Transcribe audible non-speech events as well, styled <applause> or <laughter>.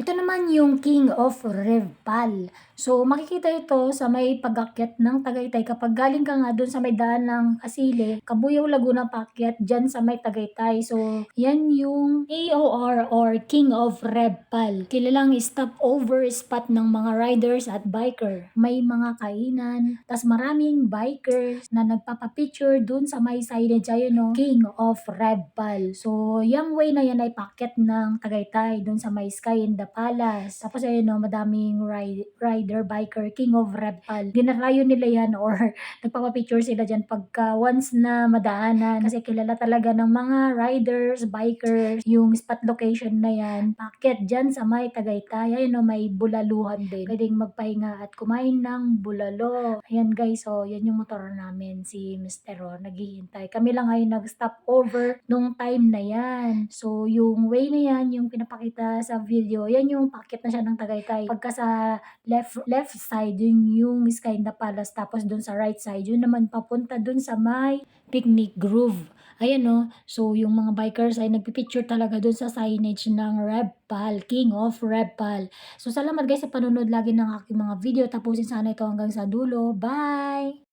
Ito naman yung King of Revpal. So, makikita ito sa may pagakyat ng Tagaytay. Kapag galing ka nga doon sa may daan ng Asile, Kabuyaw Laguna paakyat dyan sa may Tagaytay. So, yan yung AOR or King of Revpal. Kilalang stopover spot ng mga riders at biker. May mga kainan, tas maraming bikers na nagpapapicture doon sa may signage ayun no, King of Revpal. So, yung way na yan ay paakyat ng Tagaytay doon sa may Sky in the Palace. Tapos ayun no, madaming ride, rider, biker, King of Revpal. Dinarayo nila yan or <laughs> nagpapapicture sila dyan pagka once na madaanan. Kasi kilala talaga ng mga riders, bikers, yung spot location na yan. Paakyat dyan sa may Tagaytay. Ayun no, may bulaluhan din. Pwedeng magpahinga at kumain ng bulalo. Ayan guys, so yan yung motor namin, si Mr. Ron, naghihintay. Kami lang ay nag-stop over nung time na yan. So yung way na yan, yung pinapakita sa video, yan yung packet na siya ng Tagaytay. Pagka sa left left side, yun yung Sky in the Palace. Tapos dun sa right side, yun naman papunta dun sa may Picnic Groove. Ayan no, so yung mga bikers ay nagpipicture talaga dun sa signage ng Revpal, King of Revpal. So salamat guys sa panonood lagi ng aking mga video. Tapusin sana ito hanggang sa dulo. Bye!